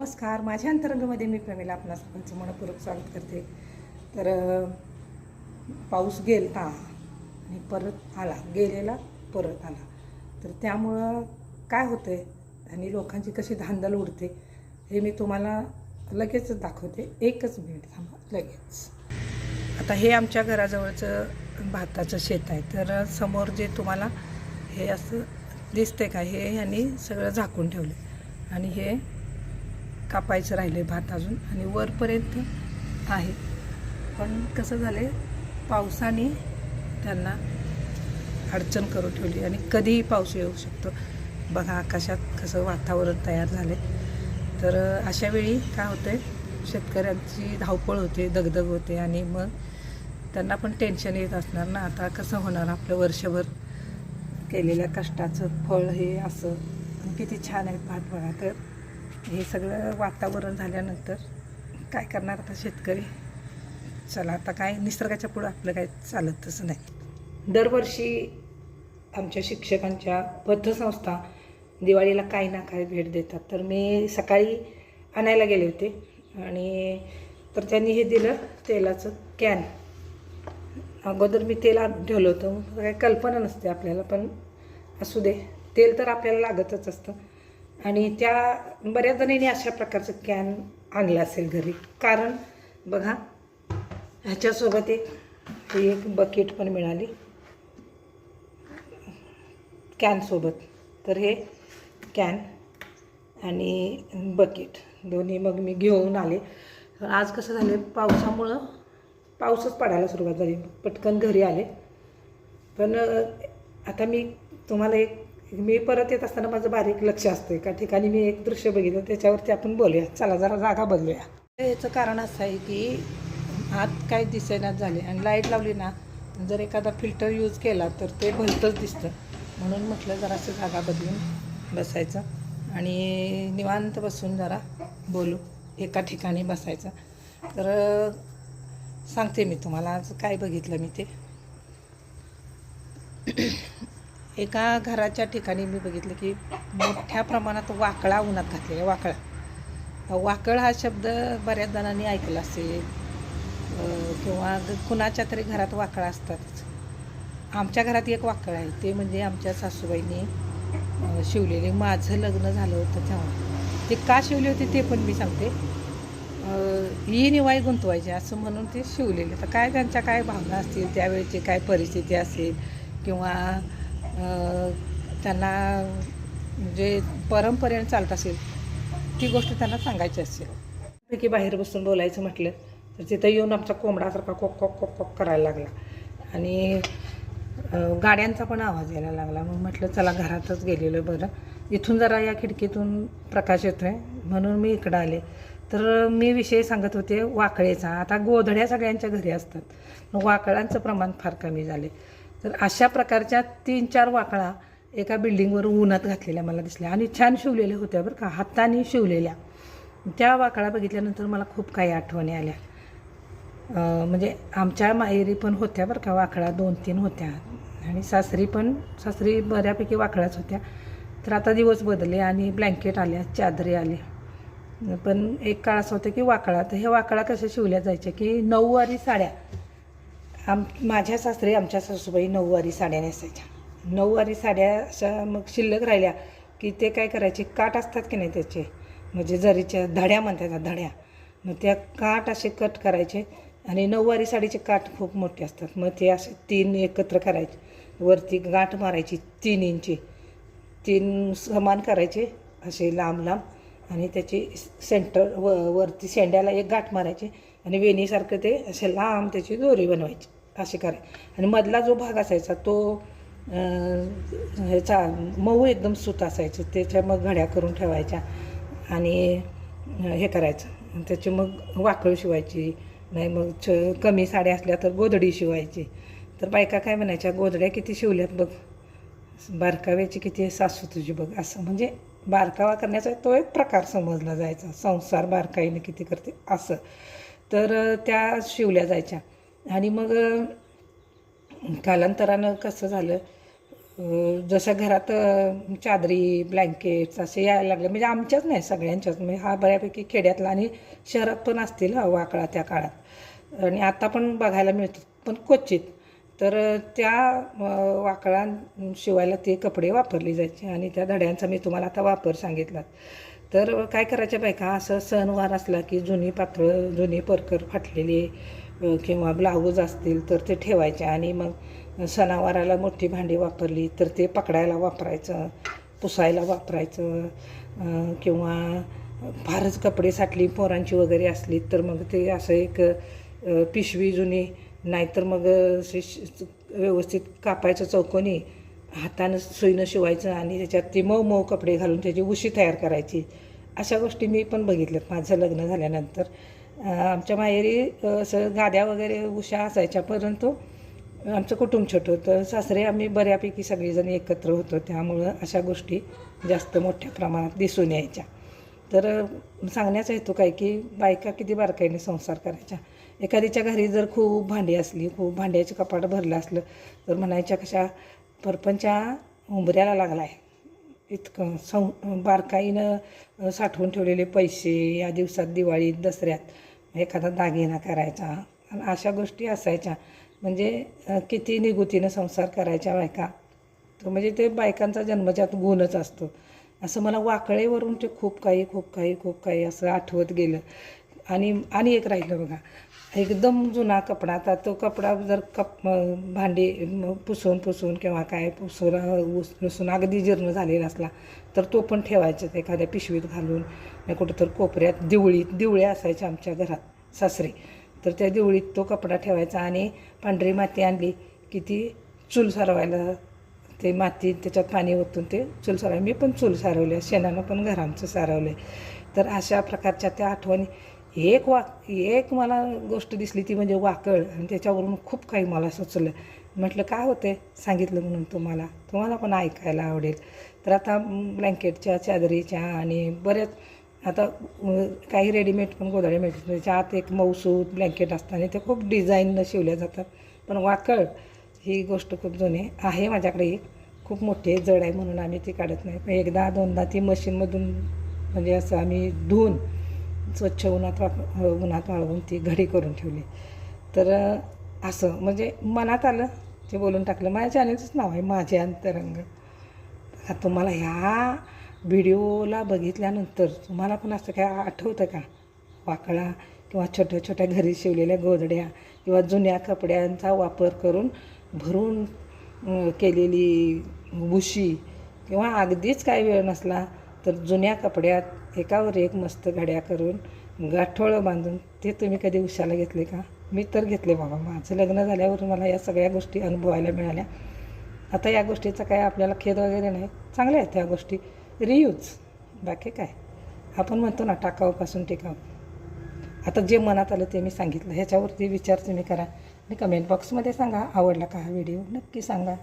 नमस्कार. माझ्या अंतरंगामध्ये मी प्रमिला आपणास सर्वांचं मनपूर्वक स्वागत करते. तर पाऊस गेला आणि परत आला. गेलेला परत आला. तर त्यामुळं काय होतं आहे आणि लोकांची कशी धांदल उडते हे मी तुम्हाला लगेच दाखवते. एकच मिनिट थांबा लगेच. आता हे आमच्या घराजवळचं भाताचं शेत आहे. तर समोर जे तुम्हाला हे असं दिसते का? हे ह्यांनी सगळं झाकून ठेवलं आणि हे कापायचं राहिले भात अजून आणि वरपर्यंत आहे. पण कसं झालं पावसाने त्यांना अडचण करून ठेवली आणि कधीही पाऊस येऊ शकतो. बघा आकाशात कसं वातावरण तयार झाले तर अशा वेळी काय होतं आहे शेतकऱ्यांची धावपळ होते दगदग होते आणि मग त्यांना पण टेन्शन येत असणार ना. आता कसं होणार आपलं वर्षभर केलेल्या कष्टाचं फळ हे असं. किती छान आहे भात बघा. तर हे सगळं वातावरण झाल्यानंतर काय करणार आता शेतकरी? चला आता काय निसर्गाच्या पुढं आपलं काय चालत तसं नाही. दरवर्षी आमच्या शिक्षकांच्या पथसंस्था दिवाळीला काही ना काही भेट देतात. तर मी सकाळी आणायला गेले होते आणि तर त्यांनी हे दिलं तेलाचं कॅन. अगोदर मी तेल ठेवलं होतं. काही कल्पना नसते आपल्याला पण असू दे. तेल तर आपल्याला लागतच असतं. आणि त्या बऱ्याच जणांनी अशा प्रकारचं कॅन आणलं असेल घरी. कारण बघा ह्याच्यासोबत एक एक बकेट पण मिळाली. कॅनसोबत तर हे कॅन आणि बकेट दोन्ही मग मी घेऊन आले. आज कसं झालं पावसामुळं पाऊसच पडायला सुरुवात झाली. पटकन घरी आले. पण आता मी तुम्हाला एक मी परत येत असताना माझं बारीक लक्ष असतं एका ठिकाणी मी एक दृश्य बघितलं त्याच्यावरती आपण बोलूया चला जरा जागा बदलूया. याचं कारण असं आहे की आत काय दिसेनाच झाले आणि लाइट लावली ना जर एखादा फिल्टर यूज केला तर ते भलतंच दिसतं. म्हणून म्हटलं जरासं जागा बदलून बसायचं आणि निवांत बसून जरा बोलू एका ठिकाणी बसायचं. तर सांगते मी तुम्हाला आज काय बघितलं मी ते. एका घराच्या ठिकाणी मी बघितलं की मोठ्या प्रमाणात वाकळा उन्हात घातलेला वाकळा. वाकळ हा शब्द बऱ्याच जणांनी ऐकला असेल. किंवा ग- कुणाच्या तरी घरात वाकळा असतातच. आमच्या घरात एक वाकळ आहे ते म्हणजे आमच्या सासूबाईंनी शिवलेले माझं लग्न झालं होतं तेव्हा. ते का शिवले होते ते पण मी सांगते. ही निवाई गुंतवायची असं म्हणून ते शिवलेले. तर काय त्यांच्या काय भावना असतील त्यावेळेची काय परिस्थिती असेल किंवा त्यांना म्हणजे परंपरेने चालत असेल ती गोष्ट त्यांना सांगायची असेल. पैकी बाहेर बसून बोलायचं म्हटलं तर तिथं येऊन आमचा कोंबडासारखा कोक कोक कोक कोक करायला लागला. आणि गाड्यांचा पण आवाज यायला लागला. मग म्हटलं चला घरातच गेलेलो बरं. इथून जरा या खिडकीतून प्रकाश येतो आहे म्हणून मी इकडं आले. तर मी विषय सांगत होते वाकळेचा. आता गोधड्या सगळ्यांच्या घरी असतात. मग वाकळांचं प्रमाण फार कमी झाले. तर अशा प्रकारच्या तीन चार वाकळा एका बिल्डिंगवर उन्हात घातलेल्या मला दिसल्या. आणि छान शिवलेल्या होत्या बरं का हाताने शिवलेल्या. त्या वाकळा बघितल्यानंतर मला खूप काही आठवणी आल्या. म्हणजे आमच्या माहेरी पण होत्या बरं का वाकळा दोन तीन होत्या. आणि सासरी पण सासरी बऱ्यापैकी वाकळाच होत्या. तर आता दिवस बदलले आणि ब्लँकेट आल्या चादरी आल्या. पण एक काळ असं होतं की वाकळा तर हे वाकळा कशा शिवल्या जायच्या की नऊवारी साड्या. आम माझ्या सासरे आमच्या सासूबाई नऊवारी साड्या नेसायच्या. नऊवारी साड्या अशा मग शिल्लक राहिल्या की ते काय करायचे? काठ असतात की नाही त्याचे? म्हणजे जरीच्या धड्या म्हणतात धड्या. मग त्या काठ असे कट करायचे आणि नऊवारी साडीचे काठ खूप मोठे असतात. मग ते असे तीन एकत्र करायचे. वरती गाठ मारायची तीन इंची. तीन समान करायचे असे लांब लांब आणि त्याची सेंटर व वरती शेंड्याला एक गाठ मारायची आणि वेणीसारखं ते असे लांब त्याची दोरी बनवायची. असे करायचे आणि मधला जो भाग असायचा तो ह्याचा मऊ एकदम सूत असायचं. त्याच्या मग घड्या करून ठेवायच्या आणि हे करायचं. त्याची मग वाकळ शिवायची. नाही मग छ कमी साड्या असल्या तर गोधडी शिवायची. तर बायका काय म्हणायच्या गोधड्या किती शिवल्यात बघ. बारकाव्याची किती सासू तुझी बघ. असं म्हणजे बारकावा करण्याचा तो एक प्रकार समजला जायचा. संसार बारकाईने किती करते? असं. तर त्या शिवल्या जायच्या. आणि मग कालांतरानं कसं झालं जसं घरात चादरी ब्लँकेट्स असे यायला लागले. म्हणजे आमच्याच नाही सगळ्यांच्याच. म्हणजे हा बऱ्यापैकी खेड्यातला आणि शहरात पण असतील हा वाकळा त्या काळात. आणि आता पण बघायला मिळतात पण क्वचित तर त्या वाकळा शिवायला ते कपडे वापरले जायचे आणि त्या धड्यांचा मी तुम्हाला आता वापर सांगितला तर काय करायच्या बायका असं सणवार असला की जुनी पातळं जुनी परकर फाटलेली किंवा ब्लाऊज असतील तर ते ठेवायचे. आणि मग सणावाराला मोठी भांडी वापरली तर ते पकडायला वापरायचं पुसायला वापरायचं किंवा फारच कपडे साठली पोरांची वगैरे असली तर मग ते असं एक पिशवी जुनी नाहीतर मग असे व्यवस्थित कापायचं चौकोनी हातानं सुईनं शिवायचं आणि त्याच्यात ती मऊ मऊ कपडे घालून त्याची उशी तयार करायची. अशा गोष्टी मी पण बघितल्यात माझं लग्न झाल्यानंतर. आमच्या माहेरी असं गाद्या वगैरे उशा असायच्या परंतु आमचं कुटुंब छोटं होतं. सासरे आम्ही बऱ्यापैकी सगळीजण एकत्र होतो. त्यामुळं अशा गोष्टी जास्त मोठ्या प्रमाणात दिसून यायच्या. तर सांगण्याचा हेतू काय की बायका किती बारकाईने संसार करायच्या. एखादीच्या घरी जर खूप भांडी असली खूप भांड्याचं कपाट भरलं असलं तर म्हणायच्या कशा परपंचा उंबऱ्याला लागला आहे इतकं सं बारकाईनं साठवून ठेवलेले पैसे या दिवसात दिवाळीत दसऱ्यात एखादा दागिना करायचा आणि अशा गोष्टी असायच्या. म्हणजे किती निगुतीनं संसार करायच्या बायका तर म्हणजे ते बायकांचा जन्मजात गुणच असतो. असं मला वाकळेवरून ते खूप काही खूप काही खूप काही असं आठवत गेलं. आणि आणि एक राहिलं बघा. एकदम जुना कपडा. आता तो कपडा जर कप भांडी पुसून पुसून किंवा काय पुसून ऊस पुसून अगदी जीर्ण झालेला असला तर तो पण ठेवायचा एखाद्या पिशवीत घालून. नाही कुठं तर कोपऱ्यात दिवळीत दिवळ्या असायच्या आमच्या घरात सासरे. तर त्या दिवळीत तो कपडा ठेवायचा आणि पांढरी माती आणली की ती चूल सारवायला ते माती त्याच्यात पाणी ओतून ते चूल सारवायला. मी पण चूल सारवले शेणानं पण घरामचं सारवलं तर अशा प्रकारच्या त्या आठवणी एक वा एक मला गोष्ट दिसली ती म्हणजे वाकळ. आणि त्याच्यावरून खूप काही मला सुचलं. म्हटलं काय होते सांगितलं म्हणून तुम्हाला तुम्हाला पण ऐकायला आवडेल. तर आता ब्लँकेटच्या चादरीच्या आणि बऱ्याच आता काही रेडीमेड पण गोदाडे मिळतात. त्याच्या आत एक मौसूद ब्लँकेट असतात आणि ते खूप डिझाईननं शिवल्या जातात. पण वाकळ ही गोष्ट खूप जुनी आहे माझ्याकडे. एक खूप मोठे जड आहे म्हणून आम्ही ती काढत नाही. एकदा दोनदा ती मशीनमधून म्हणजे असं आम्ही धुवून स्वच्छ उन्हात वाप उन्हात वाळवून ती घडी करून ठेवली. तर असं म्हणजे मनात आलं ते बोलून टाकलं. माझ्या चॅनलचंच नाव आहे माझे अंतरंग. आता तुम्हाला ह्या व्हिडिओला बघितल्यानंतर तुम्हाला पण असं काय आठवतं का? वाकळा किंवा छोट्या छोट्या घरी शिवलेल्या गोधड्या किंवा जुन्या कपड्यांचा वापर करून भरून केलेली उशी किंवा अगदीच काय वेळ नसला तर जुन्या कपड्यात एकावर एक मस्त घड्या करून गाठोळं बांधून ते तुम्ही कधी उशाला घेतले का? मी तर घेतले बाबा. माझं लग्न झाल्यावर मला या सगळ्या गोष्टी अनुभवायला मिळाल्या. आता या गोष्टीचा काय आपल्याला खेद वगैरे नाही. चांगल्या आहेत त्या गोष्टी. रियूज. बाकी काय? आपण म्हणतो ना टाकावपासून टिकाव आता जे मनात आलं ते मी सांगितलं. ह्याच्यावरती विचार तुम्ही करा. आणि कमेंट बॉक्समध्ये सांगा. आवडला का हा व्हिडिओ नक्की सांगा.